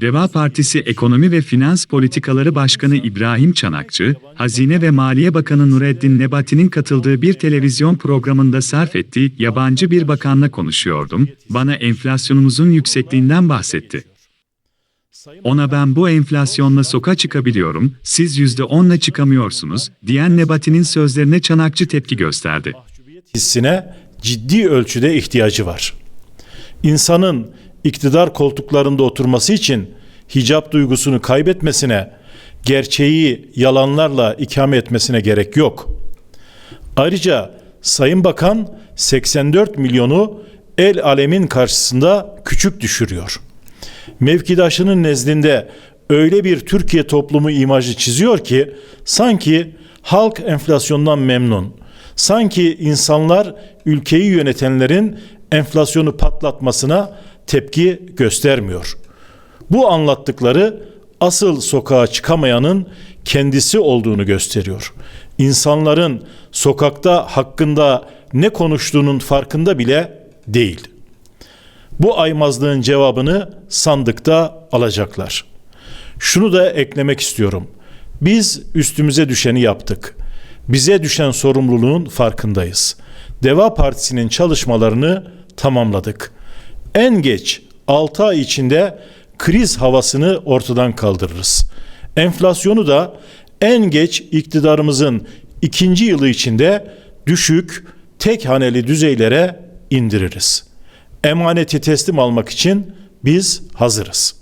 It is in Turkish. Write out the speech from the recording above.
Deva Partisi Ekonomi ve Finans Politikaları Başkanı İbrahim Çanakçı, Hazine ve Maliye Bakanı Nureddin Nebati'nin katıldığı bir televizyon programında sarf ettiği yabancı bir bakanla konuşuyordum, bana enflasyonumuzun yüksekliğinden bahsetti. Ona ben bu enflasyonla sokağa çıkabiliyorum, siz %10'la çıkamıyorsunuz, diyen Nebati'nin sözlerine Çanakçı tepki gösterdi. hissine ciddi ölçüde ihtiyacı var. İnsanın iktidar koltuklarında oturması için hicap duygusunu kaybetmesine, gerçeği yalanlarla ikame etmesine gerek yok. Ayrıca Sayın Bakan 84 milyonu el alemin karşısında küçük düşürüyor. Mevkidaşının nezdinde öyle bir Türkiye toplumu imajı çiziyor ki sanki halk enflasyondan memnun. Sanki insanlar ülkeyi yönetenlerin enflasyonu patlatmasına tepki göstermiyor. Bu anlattıkları asıl sokağa çıkamayanın kendisi olduğunu gösteriyor. İnsanların sokakta hakkında ne konuştuğunun farkında bile değil. Bu aymazlığın cevabını sandıkta alacaklar. Şunu da eklemek istiyorum. Biz üstümüze düşeni yaptık. Bize düşen sorumluluğun farkındayız. Deva Partisi'nin çalışmalarını tamamladık. En geç 6 ay içinde kriz havasını ortadan kaldırırız. Enflasyonu da en geç iktidarımızın ikinci yılı içinde düşük, tek haneli düzeylere indiririz. Emaneti teslim almak için biz hazırız.